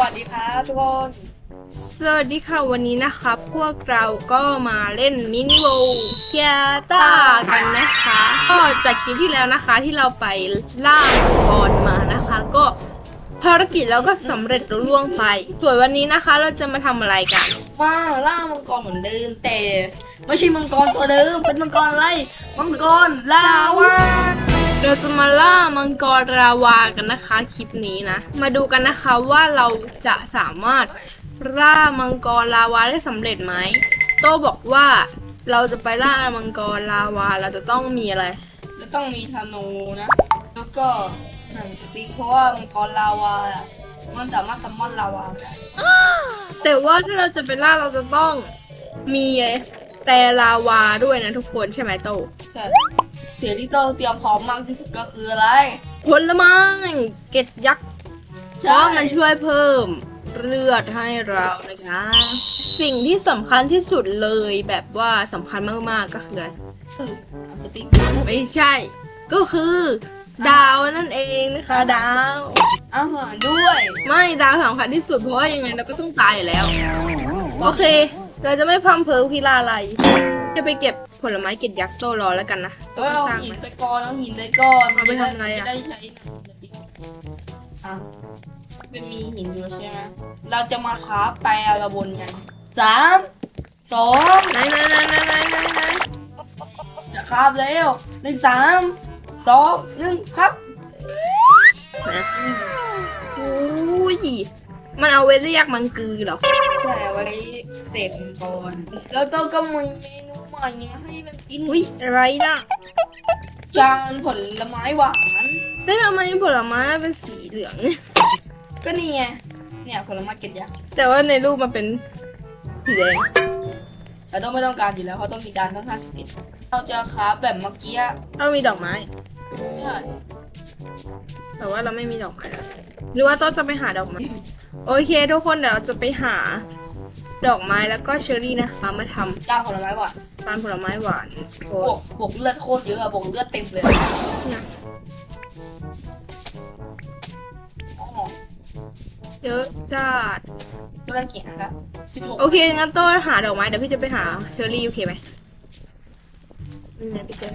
วัสดีครับทุกคน สวัสดีค่ะวันนี้นะคะพวกเราก็มาเล่นมินิโวเคียต้ากันนะคะ ก็จากคลิปที่แล้วนะคะที่เราไปล่ามังกรมานะคะ ก็ภารกิจเราก็สำเร็จรุ่ล่วงไป ส่วนวันนี้นะคะเราจะมาทำอะไรกันมาล่ามังกรเหมือนเดิมแต่ ไม่ใช่มังกรตัวเดิมเป็นมังกรอะไร มังกรลาวา เราจะมาล่ามังกรราวากันนะคะคลิปนี้นะ มาดูกันนะคะว่าเราจะสามารถล่ามังกรลาวาได้สำเร็จไหม โตบอกว่าเราจะไปล่ามังกรลาวาเราจะต้องมีอะไร จะต้องมีธนูนะ แล้วก็หนังสติ๊กเพราะว่ามังกรลาวาอะมันสามารถซัมมอนลาวาได้แต่ว่าถ้าเราจะไปล่าเราจะต้องมีแต่ลาวาด้วยนะทุกคนใช่ไหมโตใช่ เสียที่โตเตรียมพร้อมมากที่สุดก็คืออะไร ผลไม้เกล็ดยักษ์เพใช่ ราะมันช่วยเพิ่มเลือดให้เรานะคะ สิ่งที่สำคัญที่สุดเลยแบบว่าสำคัญมากๆก็คืออะไร คือหนังสติ๊กไม่ใช่ ก็คือ ดาวนั่นเองนะคะดาว อาหารด้วย ไม่ดาวสำคัญที่สุดเพราะว่ายังไงเราก็ต้องตายอยู่แล้ว โอเค เราจะไม่พัมเพอพิลาอะไร จะไปเก็บ ผลไม้เก็ดยักษ์โตรอแล้วกันนะก็เอาสร้างหินมัน ไปก่อนเอาหินไปก่อนเอาไปทำอะไรอะจได้ใช้หนังสติ๊กอะเป็นมีหินอยู่ใช่ไหมเราจะมาค้าแปลระบนกันสามสองไหนไหนไหนไหนไหนไหนไหนจะคาบแล้วหนึ่งสามสองหนึ่งครับนะอุ้ยมันเอาไว้เรียกมังกือเหรอ ใช่เอาไว้เสกมังกรแล้วต้องก็มีเม นูใหม่มาให้มันกินอุ้ยอะไรน่ะจานผลไม้หวานแล้วทำไมผลไม้เป็นสีเหลือง ก็นี่ไงเนี่ยผลไม้เกล็ดยักษ์แต่ว่าในรูปมันเป็นสีแดงเราต้องไม่ต้องการอยู่แล้วเพราะต้องมีการต้องห้าสิบเอ็ดเราจะคราฟแบบเมื่อกี้ต้องมีดอกไม้ใช่แต่ว่าเราไม่มีดอกไม้แล้วหรือว่าต้องจะไปหาดอกไม้โอเค ทุกคนเดี๋ยวเราจะไปหา ดอกไม้แล้วก็เชอร์รี่นะคะ มาทจานผลไม้หวานำตาลผลไม้หวานโคบวกบวกเลือดโคตรเยอะอะบวกเลือดเต็มเลยเนี่ยอ๋อเยอะจัดก็ได้เกียรตินะครับสิบหกโอเคงั้นโต้หาดอกไม้เดี๋ยวพี่จะไปหาเชอร์รี่โอเคไหมนี่ไงพี่เจอ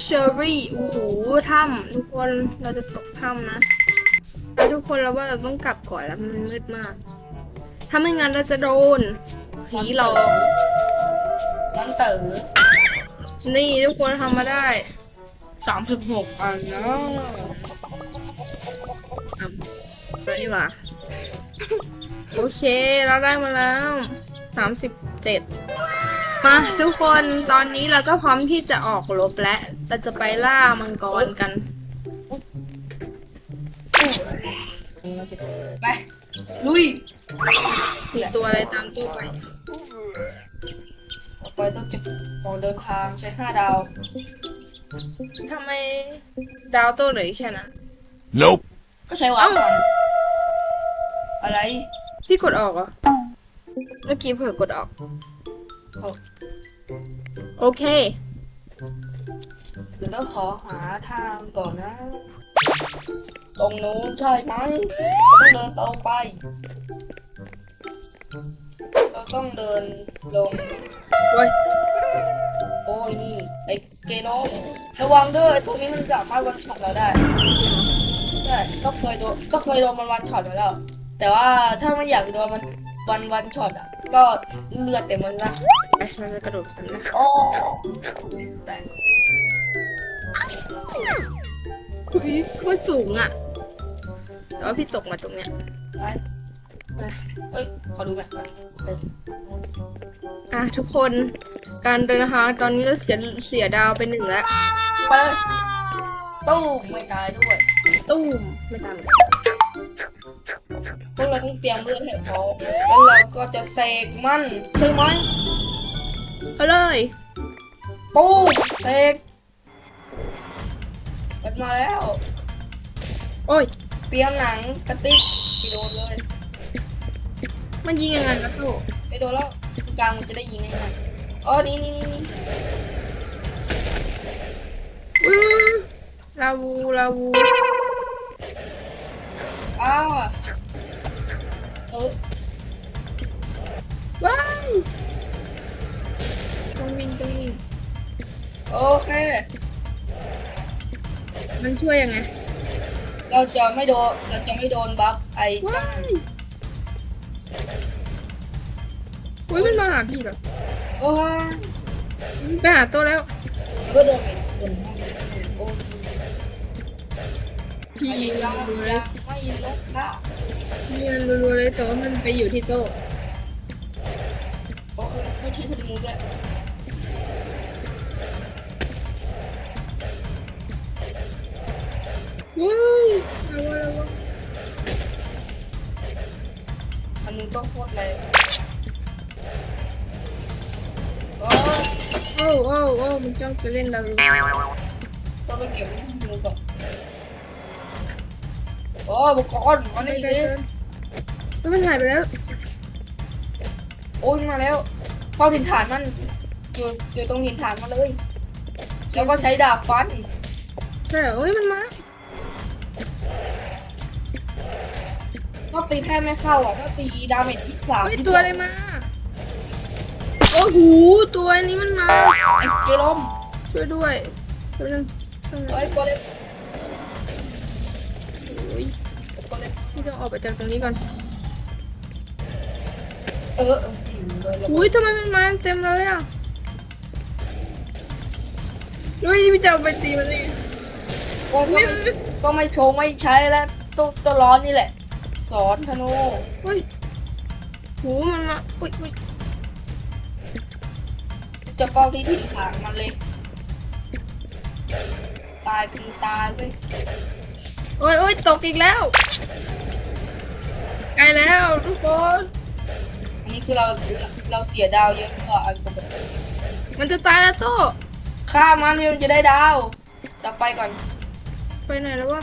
เชอร์รี่โอ้โหถ้ำทุกคนเราจะตกถ้ำนะแล้วทุกคนเราว่าเราต้องกลับก่อนแล้วมันมืดมาก ถ้าไม่งั้นเราจะโดนผีหลอกมันเต๋อนี่ทุกคนทำมาได้สามสิบหกอันนะอะไปดีกว่าโอเค เราได้มาแล้วสามสิบเจ็ดมาทุกคนตอนนี้เราก็พร้อมที่จะออกรบแล้วเราจะไปล่ามังกรกัน ไป ลุย มีตัวอะไรตามตู้ไปต่อไปต้องเก็บของเดินทางใช้ห้าดาวทำไมดาวโต้เหลือแค่นั้น Nope. ก็ใช้วาร์ปก่อนอะไร พี่กดออกเหรอ เมื่อกี้เผื่อกดออก โอ้โอเคเดี๋ยวต้องขอหาทางก่อนนะ ตรงนู้นใช่ไหมเราต้องเดินตรงไปเรา ต้องเดินลงโอ้ยโอ้ยนี่ไอ้เกโนระวังเด้อไอ้ตัวนี้มันสามารถวันช็อตเราได้ใช่ก็เคยโดนก็เคยโดนมันวันช็อตมาแล้ว แต่ว่าถ้าไม่อยากโดนมันวันวันช็อตอะ ก็เลือดเต็มมันละไปเราจะกระโดดกันนะโอ้แต่อุ้ยมันสูงอะแต่ว่าพี่ตกมาตรงเนี้ยไปไป เอ้ยขอดูแบบก่อนโอเคอะทุกคนการเดินทางตอนนี้เราเสียเสียดาวไปหนึ่งแล้วไปเลยตู้มไม่ตายด้วยตุ้มไม่ตามเลยพวกเราต้องเตรียมเลือดให้พร้อมแล้วเราก็จะเสกมันใช่ไหมเอาเลยปูมเสกกันมาแล้ว โอ้ย เตรียมหนังกระติกไม่โดนเลย มันยิงยังไงนะโตไม่โดนแล้วตรงกลางมันจะได้ยิงง่ายๆอ๋อนี่นี่นี่นี่อือลาวูลาวูไปอ้าวเออว้ายต้องวิ่งต้องวิ่งโอเค มันช่วยยังไง เราจะไม่โดน เราจะไม่โดนบัฟไอ้ว้าจ้าย อุ้ยมันมาหาพี่แบบโอ้ยไปหาตัวแล้ว ก็โดนอีกคนโอ้ยพี่ไม่รัยังวๆเลยัยงไม่ลดละพี่มันรัวๆเลยแต่ว่ามันไปอยู่ที่โต๊ะโอเคไม่ใช่ธนูด้วยว้ายระวังระวังธนูต้องโคตรแรง มันจ้องจะเล่นเราอยู่ต้องไปเก็บไว้ที่ธนูก่อนโอ้ยบุกกอนมาไม่นี่ได้ดิเกินเฮ้ยมันหายไปแล้ว โอ้ยมาแล้วเข้าถิ่นฐานมันอยู่อยู่ตรงถิ่นฐานมาเลย แล้วก็ใช้ดาบฟันใช่เหรอเฮ้ยมันมาก็ตีแทบไม่เข้าอะก็ตีดาเมจที่สามเฮ้ยตัวอะไรมาโอ้โหตัวนี้มันมาไอ้เกลมช่วยด้วยตัวนึงเฮ้ยตัวเล็กโอ้ยตัวเล็กพี่ต้องออกไปจากตรงนี้ก่อน เออเออเดินระเบิอุ้ยดทำไมมันมาเต็มเลยอะเฮ้ยพี่จะเอาไปตีมันเลยโอ้ยอุ้ยก็ไม่โชว์ไม่ใช้แล้วตัวตัวร้อนนี่แหละ สอนธนูเฮ้ยหูมันมาอุ้ยอุ้ย จะเฝ้าที่ถิ่นฐานมันเลย ตายเป็นตายเว้ยโอ้ยโอ้ยตกอีกแล้วใกล้แล้วทุกคน อันนี้คือเราเราเสียดาวเยอะกว่าอันปกติมันจะตายแล้วโตฆ่ามันเพื่อมันจะได้ดาวจับไปก่อน ไปไหนแล้ววะ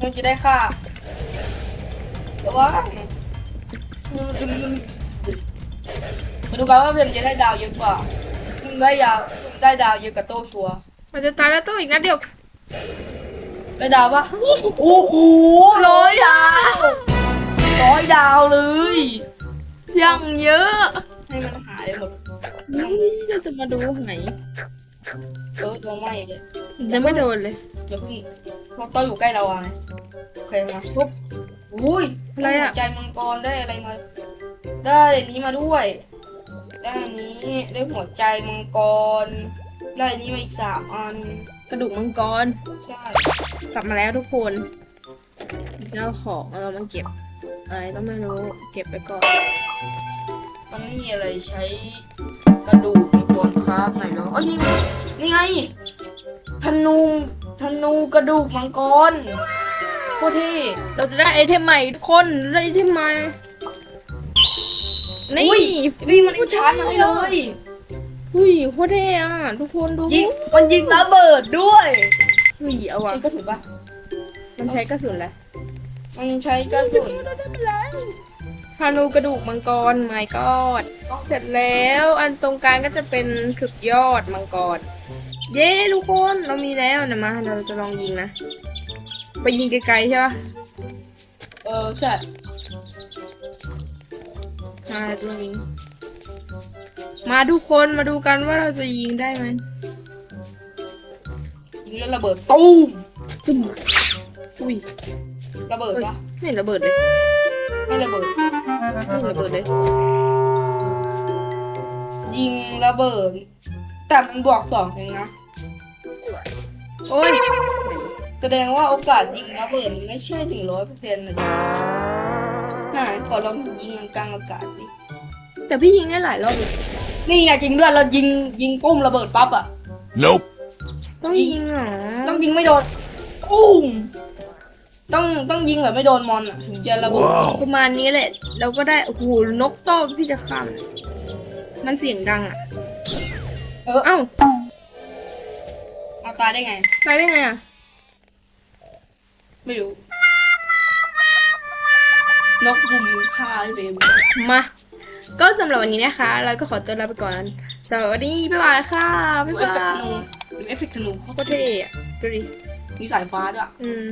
มันจะได้ค่าแต่ว่า มาดูกันว่าเพื่อนจะได้ดาวเยอะกว่ามันได้ดาวได้ดาวเยอะกว่าโต้ชัวร์มันจะตายแล้วโตอีกนัดเดียวได้ดาวปะโอ้โหร้อยดาวร้อยดาวเลยยังเยอะให้มันหายหมดนี่เราจะมาดูไหนเออตัวไหม่เลยยังไม่โดนเลยอย่าเพิ่งเพราะต้องอยู่ใกล้เราไงโอเคมาปุ๊บ อุ้ยอะไรอะ ด้หัวใจมังกรได้อะไรมา ได้อันนี้มาด้วย ได้อันนี้ได้หัวใจมังกร ได้อันนี้มาอีกสามอัน กระดูกมังกร ใช่ กลับมาแล้วทุกคนเจ้าของเรามาเก็บอะไรก็ไม่รู้ เก็บไปก่อน มันไม่มีอะไรใช้กระดูกในตัวคราฟหน่อยเหรอเอ้ยนี่ไงนี่ไงธนูธนูกระดูกมังกร โคตรเท่เราจะได้ไอเทมใหม่ทุกคนได้ไอเทมใหม่ นี่อุ้ยวิ่งมันผู้ชาร์จมาให้เลยอุ้ยโคตรเท่อะทุกคนดูยิงมันยิงระเบิดด้วยอุ้ยเอาวะใช้กระสุนปะมันใช้กระสุนแหละมันใช้กระสุนธนูกระดูกมังกรไม่กอดเสร็จแล้วอันตรงกลางก็จะเป็นสุดยอดมังกร เย้ทุกคนเรามีแล้วนะมาเราจะลองยิงนะ ไปยิงไกลๆใช่ปะเออใช่มาจะลองยิง มาทุกคนมาดูกันว่าเราจะยิงได้ไหมยิงแล้วระเบิดตุ้มตุ้มอุ้ยระเบิดเอ้ยปะไม่เห็นระเบิดเลยไม่ระเบิดไม่เห็นระเบิดเลย ยิงระเบิด แต่มันบวกสองเองนะ โอ้ย แสดงว่าโอกาสยิงระเบิดมันไม่ใช่ถึงร้อยเปอร์เซ็นต์นะไหนขอลองยิงกลางอากาศสิ แต่พี่ยิงได้หลายรอบเลยนี่ไงจริงด้วยเรายิงยิงปุ้มระเบิดปั๊บอะ Nope. ต้องยิงเหรอต้องยิงไม่โดนปุ้มต้องต้องยิงแบบไม่โดนมอนอะถึงจะระเบิด Wow. ประมาณนี้แหละ เราก็ได้ โอ้โห นกโต้พี่จะข้ามมันเสียงดังอะ เออ เอ้าเอาตายได้ไง ตายได้ไงอะ ไม่รู้ นกบุมฆ่าไอ้เบมมา ก็สำหรับวันนี้นะคะ เราก็ขอตัวลาไปก่อนสำหรับวันนี้บ๊ายบายค่ะบ๊ายเอฟเฟกบาต์ธยนูหรือเอฟเฟกต์ธนูเขาโคตรเท่อะดูดิมีสายฟ้าด้วย อืม